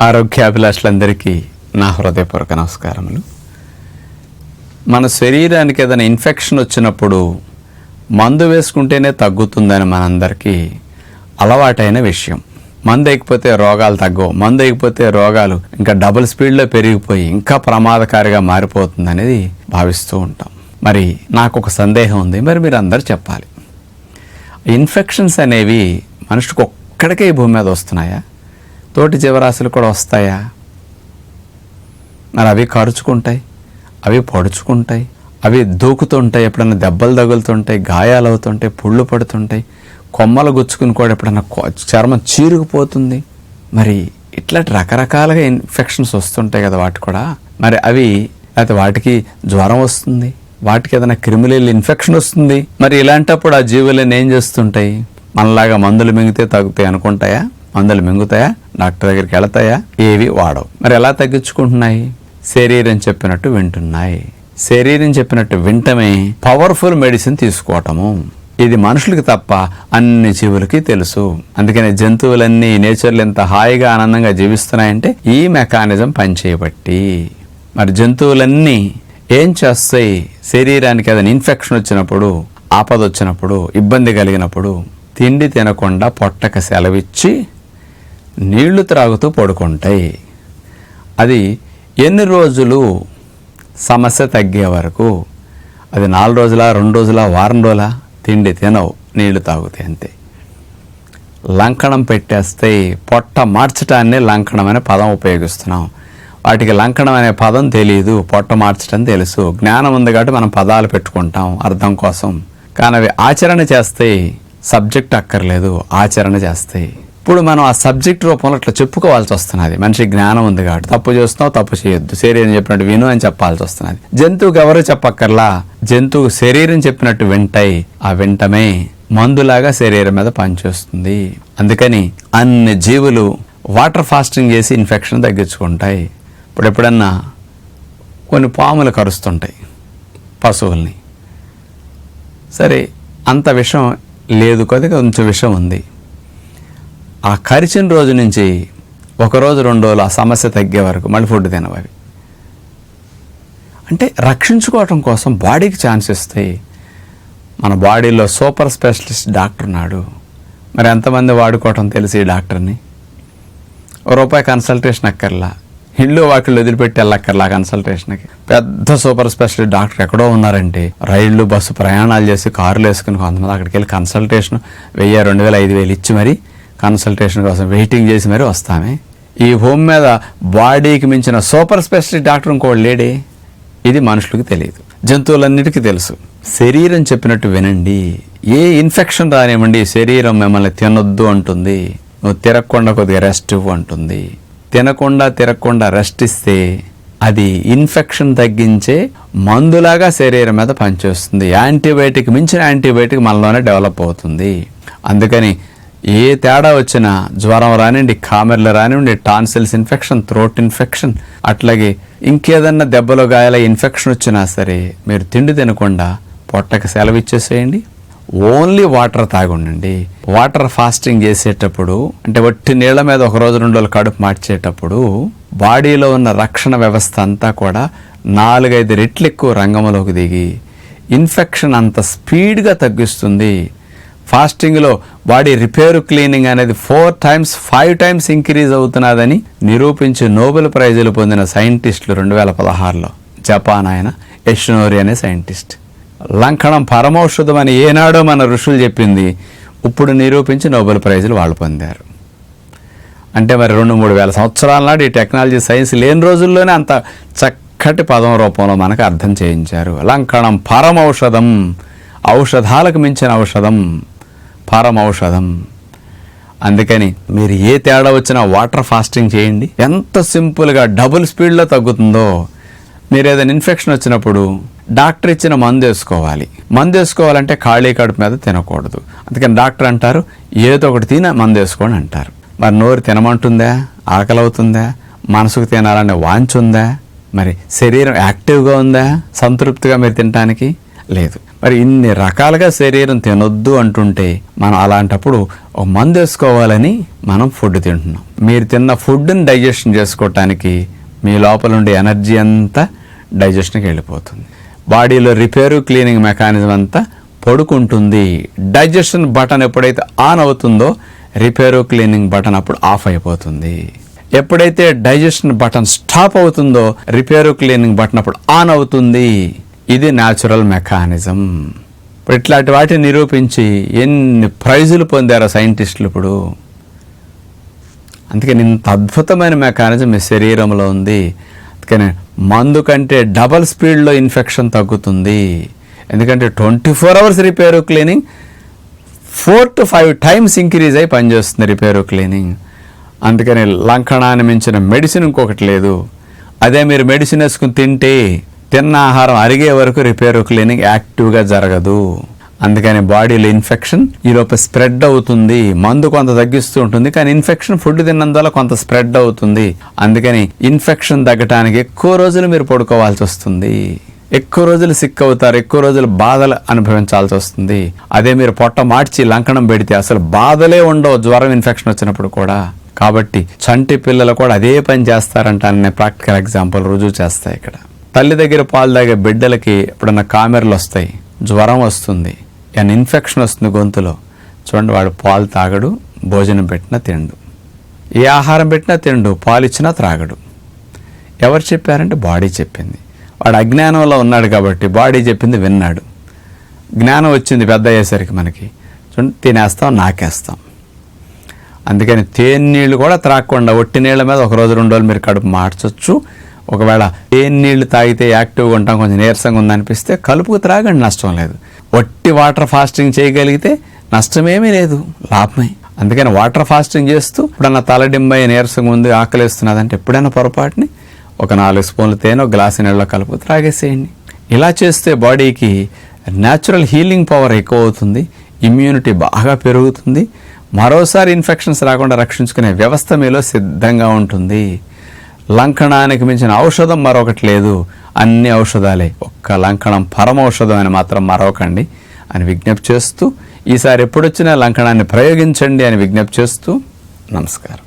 ఆరోగ్యాభిలాషులందరికీ నా హృదయపూర్వక నమస్కారములు. మన శరీరానికి ఏదైనా ఇన్ఫెక్షన్ వచ్చినప్పుడు మందు వేసుకుంటేనే తగ్గుతుందని మనందరికీ అలవాటైన విషయం. మందు ఎక్కిపోతే రోగాలు తగ్గవు. మందు ఎక్కిపోతే రోగాలు ఇంకా డబుల్ స్పీడ్లో పెరిగిపోయి ఇంకా ప్రమాదకారిగా మారిపోతుంది అనేది భావిస్తూ ఉంటాం. మరి నాకు ఒక సందేహం ఉంది. మరి మీరు అందరు చెప్పాలి. ఇన్ఫెక్షన్స్ అనేవి మనుషుకు ఒక్కడికే ఈ భూమి మీద వస్తున్నాయా? తోటి జీవరాశులు కూడా వస్తాయా? మరి అవి కరుచుకుంటాయి అవి పొడుచుకుంటాయి అవి దూకుతుంటాయి ఎప్పుడైనా దెబ్బలు తగులుతుంటాయి గాయాలు అవుతుంటాయి పుళ్ళు పడుతుంటాయి కొమ్మలు గుచ్చుకుని కూడా ఎప్పుడైనా చర్మం చీరుకుపోతుంది. మరి ఇట్లాంటి రకరకాలుగా ఇన్ఫెక్షన్స్ వస్తుంటాయి కదా వాటి కూడా. మరి అవి లేకపోతే వాటికి జ్వరం వస్తుంది వాటికి ఏదైనా క్రిమినల్ ఇన్ఫెక్షన్ వస్తుంది. మరి ఇలాంటప్పుడు ఆ జీవులను ఏం చేస్తుంటాయి? మనలాగా మందులు మింగితే తగ్గుతాయి అనుకుంటాయా? మందులు మింగుతాయా? డాక్టర్ దగ్గరికి వెళతాయా? ఏవి వాడవు. మరి ఎలా తగ్గించుకుంటున్నాయి? శరీరం చెప్పినట్టు వింటున్నాయి. శరీరం చెప్పినట్టు వింటమే పవర్ఫుల్ మెడిసిన్ తీసుకోవటము. ఇది మనుషులకి తప్ప అన్ని జీవులకి తెలుసు. అందుకనే జంతువులన్నీ నేచర్లు ఎంత హాయిగా ఆనందంగా జీవిస్తున్నాయంటే ఈ మెకానిజం పనిచేయబట్టి. మరి జంతువులన్నీ ఏం చేస్తాయి? శరీరానికి ఏదైనా ఇన్ఫెక్షన్ వచ్చినప్పుడు ఆపద వచ్చినప్పుడు ఇబ్బంది కలిగినప్పుడు తిండి తినకుండా పొట్టక సెలవిచ్చి నీళ్ళు త్రాగుతూ పడుకుంటాయి. అది ఎన్ని రోజులు సమస్య తగ్గే వరకు? అది నాలుగు రోజుల రెండు రోజుల వారం రోజుల? తిండి తినవు నీళ్ళు తాగుతాయి అంతే. లంకణం పెట్టేస్తే పొట్ట మార్చడాన్ని లంకణం అనే పదం ఉపయోగిస్తున్నాం. వాటికి లంకణం అనే పదం తెలియదు పొట్ట మార్చడం తెలుసు. జ్ఞానం ఉంది కాబట్టి మనం పదాలు పెట్టుకుంటాం అర్థం కోసం. కానీ అవి ఆచరణ చేస్తే సబ్జెక్ట్ అక్కర్లేదు ఆచరణ చేస్తాయి ఇప్పుడు మనం ఆ సబ్జెక్ట్ రూపంలో అట్లా చెప్పుకోవాల్సి వస్తున్నది. మనిషి జ్ఞానం ఉంది కాబట్టి తప్పు చేస్తున్నావు తప్పు చేయొద్దు. శరీరం చెప్పినట్టు విను అని చెప్పాల్సి వస్తున్నది. జంతువుకి ఎవరు చెప్పక్కర్లా? జంతువు శరీరం చెప్పినట్టు వింటాయి ఆ వింటమే మందులాగా శరీరం మీద పనిచేస్తుంది. అందుకని అన్ని జీవులు వాటర్ ఫాస్టింగ్ చేసి ఇన్ఫెక్షన్ తగ్గించుకుంటాయి. ఇప్పుడు ఎప్పుడన్నా కొన్ని పాములు కరుస్తుంటాయి పశువుల్ని. సరే అంత విషం లేదు కొద్దిగా కొంచెం విషం ఉంది. ఆ కరిచిన రోజు నుంచి ఒక రోజు రెండు రోజులు ఆ సమస్య తగ్గే వరకు మళ్ళీ ఫుడ్ తినవు అంటే రక్షించుకోవటం కోసం బాడీకి ఛాన్స్ ఇస్తాయి మన బాడీలో సూపర్ స్పెషలిస్ట్ డాక్టర్ ఉన్నాడు మరి ఎంతమంది వాడుకోవటం తెలిసి ఈ డాక్టర్ని? ఓ రూపాయి కన్సల్టేషన్ అక్కర్లా? ఇండ్లు వాకిళ్ళు వదిలిపెట్టి వెళ్ళక్కర్లా కన్సల్టేషన్కి? పెద్ద సూపర్ స్పెషలిస్ట్ డాక్టర్ ఎక్కడో ఉన్నారంటే రైళ్ళు బస్సు ప్రయాణాలు చేసి కారులు వేసుకుని కొంతమంది అక్కడికి వెళ్ళి కన్సల్టేషన్ వెయ్యి రెండు వేల ఐదు వేలు ఇచ్చి మరి కన్సల్టేషన్ కోసం వెయిటింగ్ చేసి మరి వస్తామే. ఈ హోమ్ మీద బాడీకి మించిన సూపర్ స్పెషలిస్ట్ డాక్టర్ ఇంకోటి లేడే. ఇది మనుషులకు తెలియదు. జంతువులన్నిటికీ తెలుసు. శరీరం చెప్పినట్టు వినండి. ఏ ఇన్ఫెక్షన్ రానివ్వండి శరీరం మిమ్మల్ని తినొద్దు అంటుంది. నువ్వు తిరగకుండా కొద్దిగా రెస్ట్ ఇవ్వు అంటుంది. తినకుండా తిరగకుండా రెస్ట్ ఇస్తే అది ఇన్ఫెక్షన్ తగ్గించే మందులాగా శరీరం మీద పనిచేస్తుంది. యాంటీబయాటిక్ మించిన యాంటీబయాటిక్ మనలోనే డెవలప్ అవుతుంది. అందుకని ఏ తేడా వచ్చినా జ్వరం రానివ్వండి కామెర్లు రానివ్వండి టాన్సిల్స్ ఇన్ఫెక్షన్ థ్రోట్ ఇన్ఫెక్షన్ అట్లాగే ఇంకేదన్నా దెబ్బలు గాయాల ఇన్ఫెక్షన్ వచ్చినా సరే మీరు తిండి తినకుండా పొట్టకి సెలవు ఇచ్చేసేయండి ఓన్లీ వాటర్ తాగుండండి. వాటర్ ఫాస్టింగ్ చేసేటప్పుడు అంటే వట్టి నీళ్ళ మీద ఒక రోజు రెండు రోజులు కడుపు మార్చేటప్పుడు బాడీలో ఉన్న రక్షణ వ్యవస్థ అంతా కూడా నాలుగైదు రెట్లు ఎక్కువ రంగంలోకి దిగి ఇన్ఫెక్షన్ అంత స్పీడ్గా తగ్గిస్తుంది. ఫాస్టింగ్లో బాడీ రిపేర్ క్లీనింగ్ అనేది four times five times increase అవుతున్నదని నిరూపించి నోబెల్ ప్రైజులు పొందిన సైంటిస్టులు రెండు వేల పదహారులో. జపాన్ ఆయన యష్నోరి అనే సైంటిస్ట్. లంకణం పరమౌషధం అని ఏనాడో మన ఋషులు చెప్పింది. ఇప్పుడు నిరూపించి నోబెల్ ప్రైజులు వాళ్ళు పొందారు. అంటే మరి రెండు మూడు వేల సంవత్సరాల నాడు ఈ టెక్నాలజీ సైన్స్ లేని రోజుల్లోనే అంత చక్కటి పదం రూపంలో మనకు అర్థం చేయించారు. లంకణం పరమౌషధం ఔషధాలకు మించిన ఔషధం. పరమౌషధం. అందుకని మీరు ఏ తేడా వచ్చినా వాటర్ ఫాస్టింగ్ చేయండి. ఎంత సింపుల్గా డబుల్ స్పీడ్లో తగ్గుతుందో మీరు ఏదైనా ఇన్ఫెక్షన్ వచ్చినప్పుడు డాక్టర్ ఇచ్చిన మందు వేసుకోవాలి. మందు వేసుకోవాలంటే ఖాళీ కడుపు మీద తినకూడదు. అందుకని డాక్టర్ అంటారు ఏదో ఒకటి తిన మందు వేసుకోండి అంటారు. మరి నోరు తినమంటుందా? ఆకలి అవుతుందా మనసుకు తినాలనే వాంచ్ ఉందా? మరి శరీరం యాక్టివ్గా ఉందా? సంతృప్తిగా మీరు తినడానికి లేదు. మరి ఇన్ని రకాలుగా శరీరం తినొద్దు అంటుంటే మనం అలాంటప్పుడు ఒక మందు వేసుకోవాలని మనం ఫుడ్ తింటున్నాం. మీరు తిన్న ఫుడ్ని డైజెషన్ చేసుకోవటానికి మీ లోపల ఉండే ఎనర్జీ అంతా డైజెషన్కి వెళ్ళిపోతుంది. బాడీలో రిపేరు క్లీనింగ్ మెకానిజం అంతా పడుకుంటుంది. డైజెషన్ బటన్ ఎప్పుడైతే ఆన్ అవుతుందో రిపేరు క్లీనింగ్ బటన్ అప్పుడు ఆఫ్ అయిపోతుంది. ఎప్పుడైతే డైజెషన్ బటన్ స్టాప్ అవుతుందో రిపేరు క్లీనింగ్ బటన్ అప్పుడు ఆన్ అవుతుంది. ఇది న్యాచురల్ మెకానిజం ఇప్పుడు ఇట్లాంటి వాటిని నిరూపించి ఎన్ని ప్రైజులు పొందారు సైంటిస్టులు ఇప్పుడు? అందుకని ఇంత అద్భుతమైన మెకానిజం మీ శరీరంలో ఉంది. అందుకని మందు కంటే డబల్ స్పీడ్లో ఇన్ఫెక్షన్ తగ్గుతుంది. ఎందుకంటే twenty four hours repair cleaning four to five times increase అయి పనిచేస్తుంది రిపేరు క్లీనింగ్ అందుకని లంకణాన్ని మించిన మెడిసిన్ ఇంకొకటి లేదు. అదే మీరు మెడిసిన్ వేసుకుని తింటే తిన్న ఆహారం అరిగే వరకు రిపేరు క్లీనింగ్ యాక్టివ్గా జరగదు. అందుకని బాడీలో ఇన్ఫెక్షన్ ఈలోపు స్ప్రెడ్ అవుతుంది. మందు కొంత తగ్గిస్తూ ఉంటుంది కానీ ఇన్ఫెక్షన్ ఫుడ్ తిన్నందువల్ల కొంత స్ప్రెడ్ అవుతుంది. అందుకని ఇన్ఫెక్షన్ తగ్గటానికి ఎక్కువ రోజులు మీరు పడుకోవాల్సి వస్తుంది. ఎక్కువ రోజులు సిక్ అవుతారు ఎక్కువ రోజులు బాధలు అనుభవించాల్సి వస్తుంది. అదే మీరు పొట్ట మార్చి లంకణం పెడితే అసలు బాధలే ఉండవు జ్వరం ఇన్ఫెక్షన్ వచ్చినప్పుడు కూడా. కాబట్టి చంటి పిల్లలు కూడా అదే పని చేస్తారంట అనే ప్రాక్టికల్ ఎగ్జాంపుల్ రుజువు చేస్తాయి ఇక్కడ. తల్లి దగ్గర పాలు తాగే బిడ్డలకి ఎప్పుడన్నా కామెరలు వస్తాయి జ్వరం వస్తుంది అండ్ ఇన్ఫెక్షన్ వస్తుంది గొంతులో చూడండి వాడు పాలు తాగడు భోజనం పెట్టినా తిండు. ఏ ఆహారం పెట్టినా తిండు పాలు ఇచ్చినా త్రాగడు. ఎవరు చెప్పారంటే బాడీ చెప్పింది. వాడు అజ్ఞానంలో ఉన్నాడు కాబట్టి బాడీ చెప్పింది విన్నాడు. జ్ఞానం వచ్చింది పెద్ద అయ్యేసరికి మనకి. చూడండి తినేస్తాం నాకేస్తాం. అందుకని తేనె నీళ్ళు కూడా త్రాగకుండా ఒట్టి నీళ్ళ మీద ఒక రోజు రెండు రోజులు మీరు కడుపు మార్చొచ్చు. ఒకవేళ ఏ నీళ్ళు తాగితే యాక్టివ్గా ఉంటాం కొంచెం నీరసంగా ఉందనిపిస్తే కలుపుకు త్రాగండి నష్టం లేదు. ఒట్టి వాటర్ ఫాస్టింగ్ చేయగలిగితే నష్టమేమీ లేదు లాభమే. అందుకని వాటర్ ఫాస్టింగ్ చేస్తూ ఎప్పుడన్నా తలడింబై నీరసంగా ఉంది ఆకలిస్తున్నదంటే ఎప్పుడైనా పొరపాటుని ఒక నాలుగు స్పూన్లు తేనె ఒక గ్లాసు నీళ్ళలో కలుపు త్రాగేసేయండి. ఇలా చేస్తే బాడీకి న్యాచురల్ హీలింగ్ పవర్ ఎక్కువ అవుతుంది ఇమ్యూనిటీ బాగా పెరుగుతుంది మరోసారి ఇన్ఫెక్షన్స్ రాకుండా రక్షించుకునే వ్యవస్థ మీలో సిద్ధంగా ఉంటుంది. లంకణానికి మించిన ఔషధం మరొకటి లేదు. అన్ని ఔషధాలే. ఒక్క లంకణం పరమౌషధం అని మాత్రం మరొకండి అని విజ్ఞప్తి చేస్తూ ఈసారి ఎప్పుడొచ్చినా లంకణాన్ని ప్రయోగించండి అని విజ్ఞప్తి చేస్తూ నమస్కారం.